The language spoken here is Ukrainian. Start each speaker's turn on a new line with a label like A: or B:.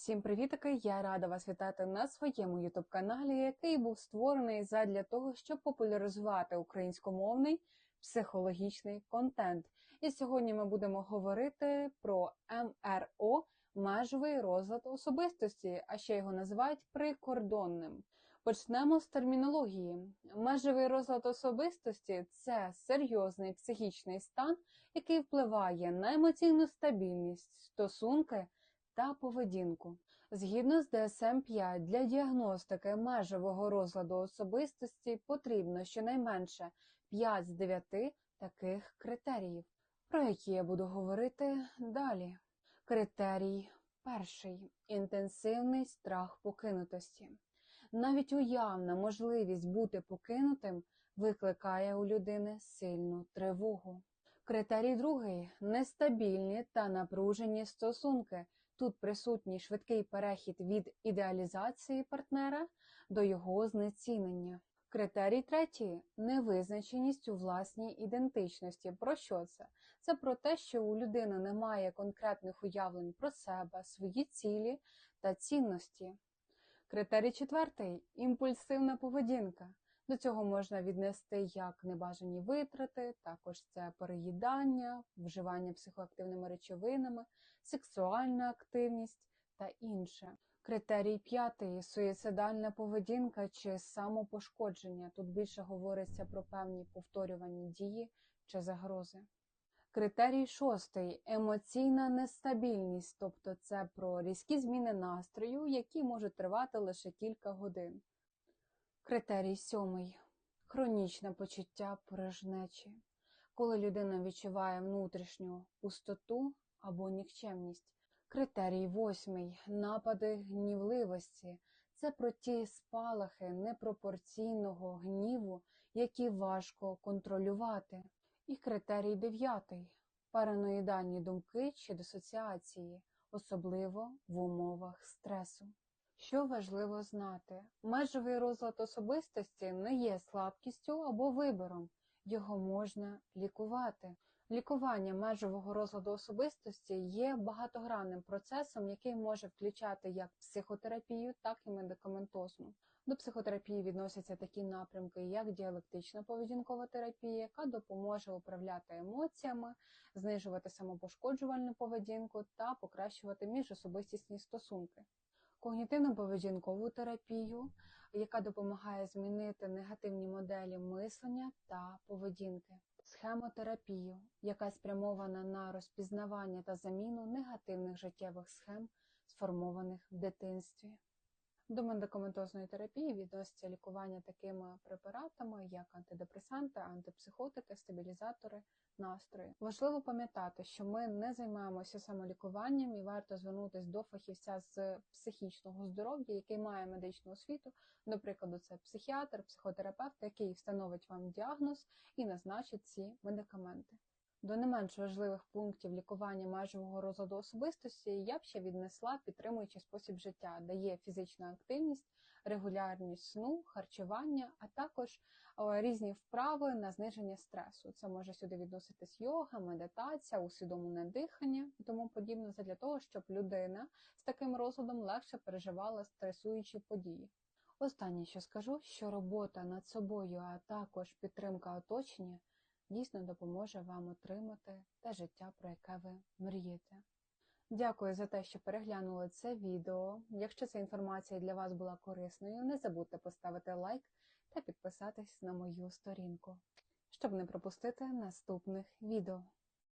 A: Всім привітки! Я рада вас вітати на своєму youtube каналі, який був створений задля того, щоб популяризувати українськомовний психологічний контент. І сьогодні ми будемо говорити про МРО межовий розлад особистості, а ще його називають прикордонним. Почнемо з термінології. Межовий розлад особистості це серйозний психічний стан, який впливає на емоційну стабільність, стосунки та поведінку. Згідно з DSM-5, для діагностики межового розладу особистості потрібно щонайменше 5 з 9 таких критеріїв, про які я буду говорити далі. Критерій перший інтенсивний страх покинутості. Навіть уявна можливість бути покинутим викликає у людини сильну тривогу. Критерій другий нестабільні та напружені стосунки. Тут присутній швидкий перехід від ідеалізації партнера до його знецінення. Критерій третій невизначеність у власній ідентичності. Про що це? Це про те, що у людини немає конкретних уявлень про себе, свої цілі та цінності. Критерій четвертий імпульсивна поведінка. До цього можна віднести як небажані витрати, також це переїдання, вживання психоактивними речовинами, сексуальна активність та інше. Критерій п'ятий суїцидальна поведінка чи самопошкодження. Тут більше говориться про певні повторювані дії чи загрози. Критерій шостий емоційна нестабільність, тобто це про різкі зміни настрою, які можуть тривати лише кілька годин. Критерій сьомий хронічне почуття порожнечі, коли людина відчуває внутрішню пустоту або нікчемність. Критерій восьмий напади гнівливості. Це про ті спалахи непропорційного гніву, які важко контролювати. І критерій дев'ятий параноїдальні думки чи дисоціації, особливо в умовах стресу. Що важливо знати, межовий розлад особистості не є слабкістю або вибором, його можна лікувати. Лікування межового розладу особистості є багатогранним процесом, який може включати як психотерапію, так і медикаментозну. До психотерапії відносяться такі напрямки, як діалектична поведінкова терапія, яка допоможе управляти емоціями, знижувати самопошкоджувальну поведінку та покращувати міжособистісні стосунки. Когнітивно-поведінкову терапію, яка допомагає змінити негативні моделі мислення та поведінки, схемотерапію, яка спрямована на розпізнавання та заміну негативних життєвих схем, сформованих в дитинстві. До медикаментозної терапії відноситься лікування такими препаратами, як антидепресанти, антипсихотики, стабілізатори настрою. Важливо пам'ятати, що ми не займаємося самолікуванням і варто звернутися до фахівця з психічного здоров'я, який має медичну освіту, до прикладу, це психіатр, психотерапевт, який встановить вам діагноз і назначить ці медикаменти. До не менш важливих пунктів лікування межового розладу особистості я б ще віднесла підтримуючий спосіб життя, де є фізична активність, регулярність сну, харчування, а також різні вправи на зниження стресу. Це може сюди відноситись йога, медитація, усвідомлене дихання і тому подібне, для того, щоб людина з таким розладом легше переживала стресуючі події. Останнє, що скажу, що робота над собою, а також підтримка оточення дійсно допоможе вам отримати те життя, про яке ви мрієте. Дякую за те, що переглянули це відео. Якщо ця інформація для вас була корисною, не забудьте поставити лайк та підписатись на мою сторінку, щоб не пропустити наступних відео.